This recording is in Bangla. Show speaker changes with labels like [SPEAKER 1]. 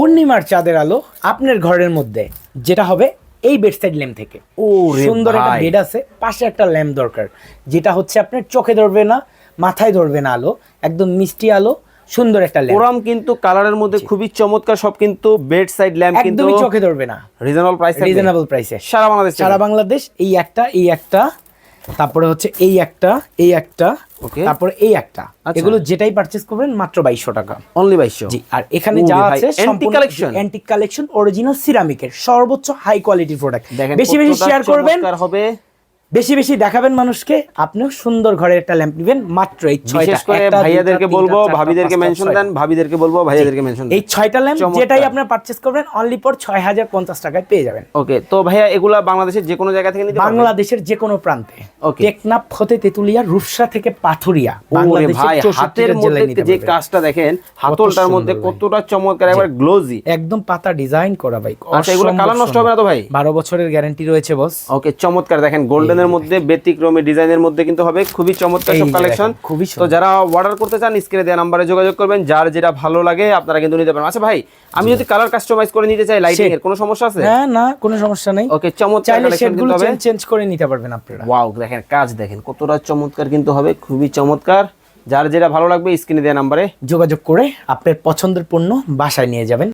[SPEAKER 1] পূর্ণিমার চাঁদের আলো আপনার ঘরের মধ্যে যেটা হবে এই বেডসাইড ল্যাম্প থেকে।
[SPEAKER 2] ওরে
[SPEAKER 1] সুন্দর একটা বেড আছে পাশে একটা ল্যাম্প দরকার যেটা হচ্ছে আপনার চোখে ধরবে না মাথায় ধরবে না আলো একদম মিষ্টি আলো সুন্দর একটা ল্যাম্প
[SPEAKER 2] ওরাম কিন্তু কালারের মধ্যে খুবই চমৎকার সব কিন্তু বেড সাইড ল্যাম্প কিন্তু
[SPEAKER 1] একদমই চোখে ধরবে না।
[SPEAKER 2] রিজনেবল প্রাইস
[SPEAKER 1] রিজনেবল প্রাইসে
[SPEAKER 2] সারা বাংলাদেশ
[SPEAKER 1] সারা বাংলাদেশ এই একটা এই একটা তারপরে হচ্ছে এই একটা এই একটা
[SPEAKER 2] ওকে
[SPEAKER 1] তারপরে এই একটা।
[SPEAKER 2] আচ্ছা।
[SPEAKER 1] এগুলো যেটাই পারচেজ করবেন মাত্র বাইশশো টাকা।
[SPEAKER 2] অনলি বাইশশো।
[SPEAKER 1] জি আর এখানে যা আছে
[SPEAKER 2] কালেকশন
[SPEAKER 1] অ্যান্টিক কালেকশন অরিজিনাল সিরামিকের সর্বোচ্চ হাই কোয়ালিটির প্রোডাক্ট বেশি বেশি শেয়ার করবেন
[SPEAKER 2] হবে।
[SPEAKER 1] বেশি বেশি দেখাবেন মানুষকে আপনিও সুন্দর ঘরের একটা ল্যাম্প নেবেন মাত্র এই ছয়টা।
[SPEAKER 2] বিশেষ করে ভাইয়াদেরকে বলব ভাবিদেরকে মেনশন দেন ভাবিদেরকে বলব ভাইয়াদেরকে মেনশন
[SPEAKER 1] এই ছয়টা ল্যাম্প যেটাই আপনার পারচেস করবেন অনলি হাজার পঞ্চাশ টাকায় পেয়ে যাবেন।
[SPEAKER 2] ওকে তো ভাইয়া এগুলা বাংলাদেশের যে কোনো জায়গা থেকে নিতে পারবেন?
[SPEAKER 1] বাংলাদেশের যে কোনো প্রান্তে।
[SPEAKER 2] Okay.
[SPEAKER 1] টেকনাফ হতে তেতুলিয়া রূপসা থেকে পাথুরিয়া বাংলাদেশের
[SPEAKER 2] হাতের মধ্যে যে কাজটা দেখেন হাতলটার মধ্যে কতটা চমৎকার একবার গ্লোজি
[SPEAKER 1] একদম পাতা ডিজাইন করা ভাই
[SPEAKER 2] আচ্ছা এগুলো কালার নষ্ট হবে না তো ভাই?
[SPEAKER 1] বারো বছরের গ্যারান্টি রয়েছে বস
[SPEAKER 2] ওকে চমৎকার দেখেন গোল্ডেনের মধ্যে ব্যতিক্রমী ডিজাইনের মধ্যে কিন্তু হবে। খুবই চমৎকার সব কালেকশন
[SPEAKER 1] খুবই
[SPEAKER 2] তো যারা অর্ডার করতে চান স্ক্রিনে দেওয়া নাম্বারে যোগাযোগ করবেন। যার যেটা ভালো লাগে আপনারা কিন্তু নিতে পারেন আচ্ছা ভাই আমি যদি কালার কাস্টমাইজ করে নিতে চাই লাইটিং এর কোনো সমস্যা আছে?
[SPEAKER 1] হ্যাঁ না কোনো সমস্যা নেই।
[SPEAKER 2] ওকে চমৎকার কালেকশন কিন্তু হবে।
[SPEAKER 1] চেঞ্জ করে নিতে পারবেন আপনারা।
[SPEAKER 2] ওয়াও দেখেন কাজ দেখেন কতটা চমৎকার কিন্তু হবে খুবই চমৎকার। যার যেটা ভালো লাগবে স্ক্রিনে দেওয়া নাম্বারে
[SPEAKER 1] যোগাযোগ করে আপনার পছন্দের পণ্য বাসায় নিয়ে যাবেন।